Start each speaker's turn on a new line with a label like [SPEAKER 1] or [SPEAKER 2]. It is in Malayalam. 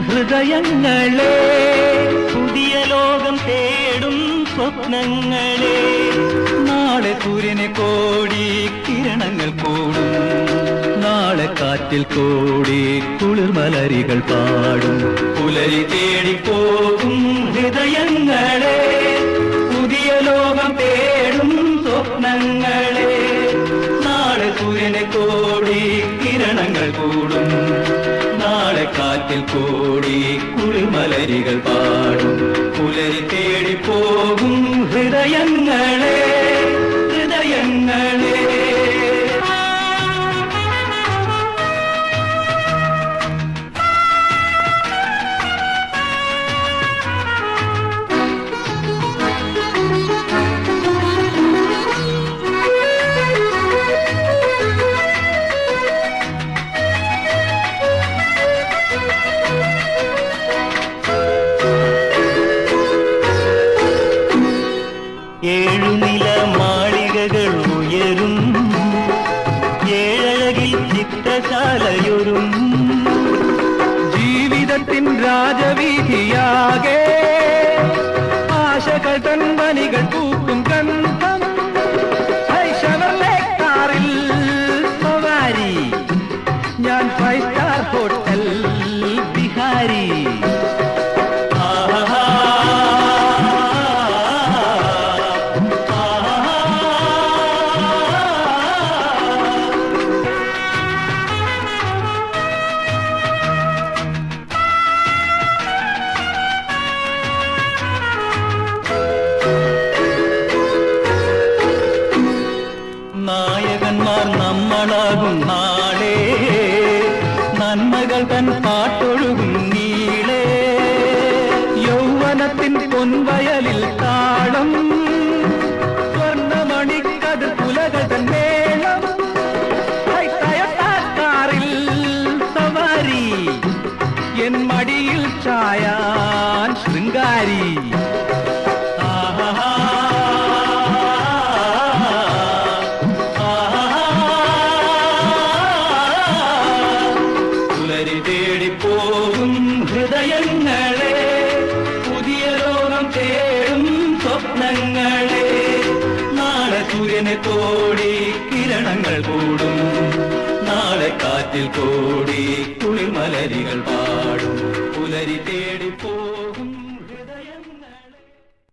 [SPEAKER 1] ഹൃദയങ്ങളെ. പുതിയ ലോകം തേടും സ്വപ്നങ്ങളെ. നാളെ സൂര്യനെ കോടി കിരണങ്ങൾ കൂടും. നാളെ കാറ്റിൽ കോടി കുളിർമലരികൾ പാടും. പുലരി തേടിപ്പോകും ഹൃദയങ്ങളെ. പുതിയ ലോകം തേടും സ്വപ്നങ്ങളെ. നാളെ സൂര്യനെ കോടി കിരണങ്ങൾ കൂടും. നാളെ കൂടി കുളിമലരികൾ പാടും. പുലരി തേടി പോകും ഹൃദയങ്ങളെ. राजवीधिया आशकर्तन बनी गणपूप നമ്മളാകും നാളേ. നന്മകൾ തൻ പാട്ടൊഴുകും നീളേ. യൗവനത്തിൻ പൊൻവയലിൽ താളം. സ്വർണമണിക്കത് പുലകതൻ മേളം. ഹൈ, ടയൊട്ടാ കാറിൽ സവാരി. എൻ മടിയിൽ ചായാൻ ശൃംഗാരി. സൂര്യനെ കോടി കിരണങ്ങൾ കൂടും. നാളെ കാറ്റിൽ കോടി കുളിമലരികൾ പാടും. പുലരി തേടിപ്പോകും